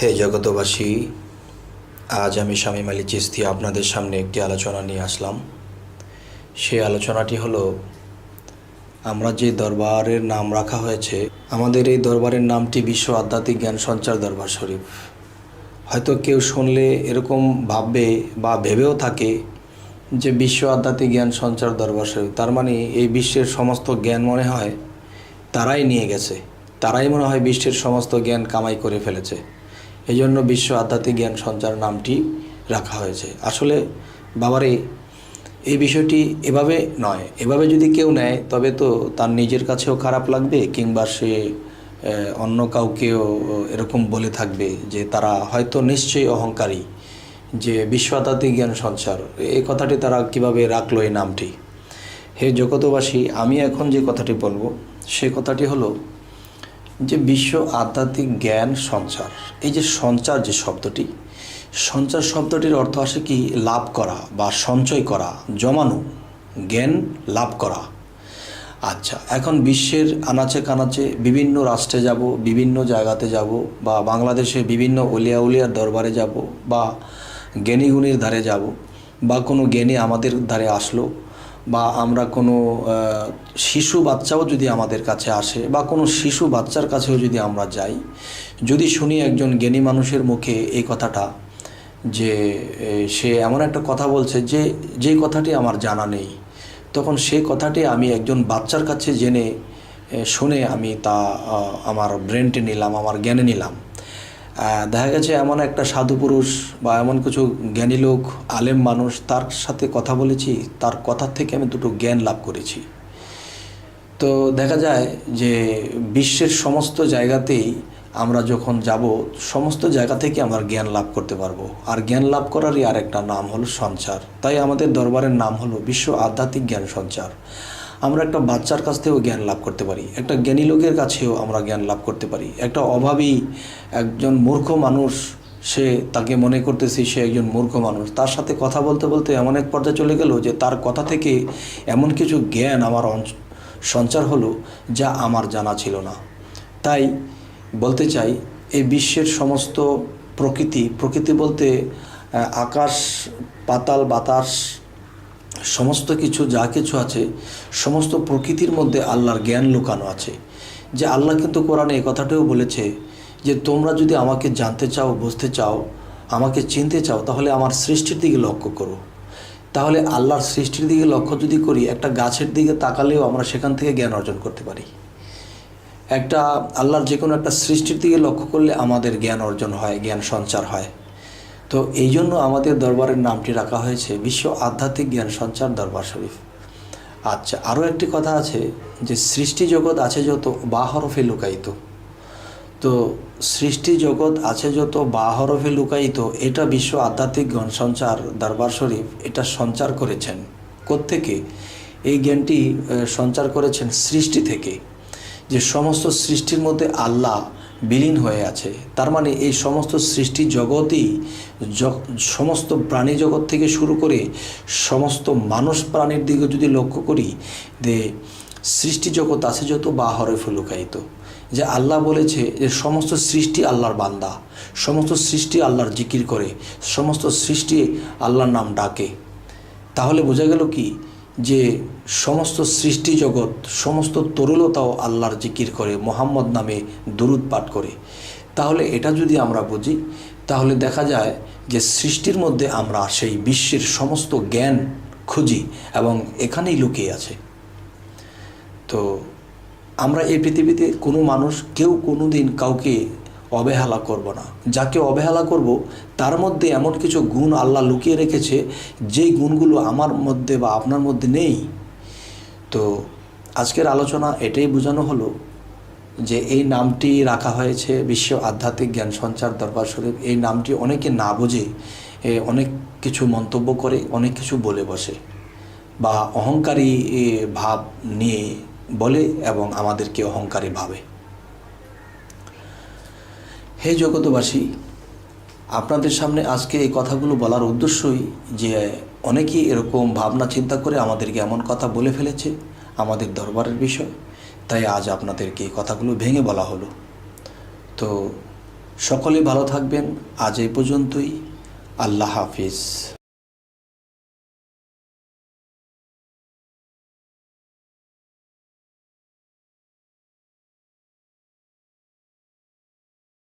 হে জগতবাসী আজ আমি স্বামী মালি চিস্তি আপনাদের সামনে একটি আলোচনা নিয়ে আসলাম। সেই আলোচনাটি হলো, আমরা যে দরবারের নাম রাখা হয়েছে, আমাদের এই দরবারের নামটি বিশ্ব আধ্যাত্মিক জ্ঞান সঞ্চার দরবার শরীফ। হয়তো কেউ শুনলে এরকম ভাববে বা ভেবেও থাকে যে বিশ্ব আধ্যাত্মিক জ্ঞান সঞ্চার দরবার শরীফ, তার মানে এই বিশ্বের সমস্ত জ্ঞান মনে হয় তারাই নিয়ে গেছে, তারাই মনে হয় বিশ্বের সমস্ত জ্ঞান কামাই করে ফেলেছে। এই জন্য বিশ্ব আধ্যাত্মিক জ্ঞান সঞ্চার নামটি রাখা হয়েছে। আসলে, বাবারে, এই বিষয়টি এভাবে নয়। এভাবে যদি কেউ নেয়, তবে তো তার নিজের কাছেও খারাপ লাগবে কিংবা সে অন্য কাউকেও এরকম বলে থাকবে যে তারা হয়তো নিশ্চয়ই অহংকারী, যে বিশ্ব আধ্যাত্মিক জ্ঞান সঞ্চার। এই কথাটি তারা কীভাবে রাখল এই নামটি? হে জগতবাসী আমি এখন যে কথাটি বলব, সে কথাটি হলো যে বিশ্ব আধ্যাত্মিক জ্ঞান সঞ্চার। এই যে সঞ্চার যে শব্দটি, সঞ্চার শব্দটির অর্থ আসে কি? লাভ করা বা সঞ্চয় করা, জমানো, জ্ঞান লাভ করা। আচ্ছা এখন বিশ্বের আনাচে কানাচে বিভিন্ন রাষ্ট্রে যাব, বিভিন্ন জায়গাতে যাব, বা বাংলাদেশে বিভিন্ন উলিয়া উলিয়ার দরবারে যাব, বা জ্ঞানীগুণীর ধারে যাব, বা কোনো জ্ঞানী আমাদের ধারে আসলো বা আমরা কোনো শিশু বাচ্চাও যদি আমাদের কাছে আসে বা কোনো শিশু বাচ্চার কাছেও যদি আমরা যাই, যদি শুনি একজন জ্ঞানী মানুষের মুখে এই কথাটা যে সে এমন একটা কথা বলছে যে যে কথাটি আমার জানা নেই, তখন সেই কথাটি আমি একজন বাচ্চার কাছে জেনে শুনে আমি তা আমার ব্রেনটে নিলাম, আমার জ্ঞানে নিলাম। দেখা গেছে এমন একটা সাধু পুরুষ বা এমন কিছু জ্ঞানী লোক, আলেম মানুষ, তার সাথে কথা বলেছি, তার কথার থেকে আমি দুটো জ্ঞান লাভ করেছি। তো দেখা যায় যে বিশ্বের সমস্ত জায়গাতেই আমরা যখন যাব, সমস্ত জায়গা থেকে আমরা জ্ঞান লাভ করতে পারব। আর জ্ঞান লাভ করারই আরেকটা নাম হলো সঞ্চার। তাই আমাদের দরবারের নাম হলো বিশ্ব আধ্যাত্মিক জ্ঞান সঞ্চার। আমরা একটা বাচ্চার কাছ থেকেও জ্ঞান লাভ করতে পারি। একটা জ্ঞানী লোকের কাছেও আমরা জ্ঞান লাভ করতে পারি। একটা অভাবী একজন মূর্খ মানুষ, সে তাকে মনে করতেছি সে একজন মূর্খ মানুষ। তার সাথে কথা বলতে বলতে এমন এক পর্যায়ে চলে গেল যে তার কথা থেকে এমন কিছু জ্ঞান আমার সঞ্চার হলো যা আমার জানা ছিল না। তাই বলতে চাই, এই বিশ্বের সমস্ত প্রকৃতি প্রকৃতি বলতে আকাশ, পাতাল বাতাস সমস্ত কিছু যা কিছু আছে, সমস্ত প্রকৃতির মধ্যে আল্লাহর জ্ঞান লুকানো আছে। যে আল্লাহ কিন্তু কোরআনে এই কথাটাও বলেছে যে, তোমরা যদি আমাকে জানতে চাও, বুঝতে চাও, আমাকে চিনতে চাও, তাহলে আমার সৃষ্টির দিকে লক্ষ্য করো। তাহলে আল্লাহর সৃষ্টির দিকে লক্ষ্য যদি করি, একটা গাছের দিকে তাকালেও আমরা সেখান থেকে জ্ঞান অর্জন করতে পারি। একটা আল্লাহর যে কোনো একটা সৃষ্টির দিকে লক্ষ্য করলে আমাদের জ্ঞান অর্জন হয়, জ্ঞান সঞ্চার হয়। তো এই জন্য আমাদের দরবারের নামটি রাখা হয়েছে বিশ্ব আধ্যাত্মিক জ্ঞান সঞ্চার দরবার শরীফ। আচ্ছা আরও একটি কথা আছে যে সৃষ্টি জগৎ আছে যত বা হরফে লুকায়িত। তো সৃষ্টি জগৎ আছে যত বা হরফে লুকায়িত, এটা বিশ্ব আধ্যাত্মিক জ্ঞান সঞ্চার দরবার শরীফ এটা সঞ্চার করেছেন কোত্থেকে? এই জ্ঞানটি সঞ্চার করেছেন সৃষ্টি থেকে। যে সমস্ত সৃষ্টির মধ্যে আল্লাহ বিলীন হয়ে আছে। তার মানে এই সমস্ত সৃষ্টি জগতই সমস্ত প্রাণী জগৎ থেকে শুরু করে সমস্ত মানুষ প্রাণীর দিকে যদি লক্ষ্য করি, যে সৃষ্টি জগৎ আছে যত বা হরফে লুকায়িত যে আল্লাহ বলেছে যে সমস্ত সৃষ্টি আল্লাহর বান্দা, সমস্ত সৃষ্টি আল্লাহর জিকির করে, সমস্ত সৃষ্টি আল্লাহর নাম ডাকে। তাহলে বোঝা গেল কি? যে সমস্ত সৃষ্টি জগৎ, সমস্ত তরুলতাও আল্লাহর জিকির করে, মোহাম্মদ নামে দুরুদ পাঠ করে। তাহলে এটা যদি আমরা বুঝি, তাহলে দেখা যায় যে সৃষ্টির মধ্যে আমরা সেই বিশ্বের সমস্ত জ্ঞান খুঁজি এবং এখানেই লুকিয়ে আছে। তো আমরা এই পৃথিবীতে কোনো মানুষ, কেউ কোনো দিন কাউকে অবহেলা করব না। যাকে অবহেলা করব, তার মধ্যে এমন কিছু গুণ আল্লাহ লুকিয়ে রেখেছে, যেই গুণগুলো আমার মধ্যে বা আপনার মধ্যে নেই। তো আজকের আলোচনা এটাই বোঝানো হলো যে এই নামটি রাখা হয়েছে বিশ্ব আধ্যাত্মিক জ্ঞান সঞ্চার দরবার শরীফ। এই নামটি অনেকে না বোঝে অনেক কিছু মন্তব্য করে, অনেক কিছু বলে বসে বা অহংকারী ভাব নিয়ে বলে এবং আমাদেরকে অহংকারী ভাবে। হে জগতবাসী আপনাদের সামনে আজকে এই কথাগুলো বলার উদ্দেশ্যই যে অনেকেই এরকম ভাবনা চিন্তা করে আমাদেরকে এমন কথা বলে ফেলেছে আমাদের দরবারের বিষয়। তাই আজ আপনাদেরকে এই কথাগুলো ভেঙে বলা হলো। তো সকলে ভালো থাকবেন। আজ এই পর্যন্তই। আল্লাহ হাফিজ।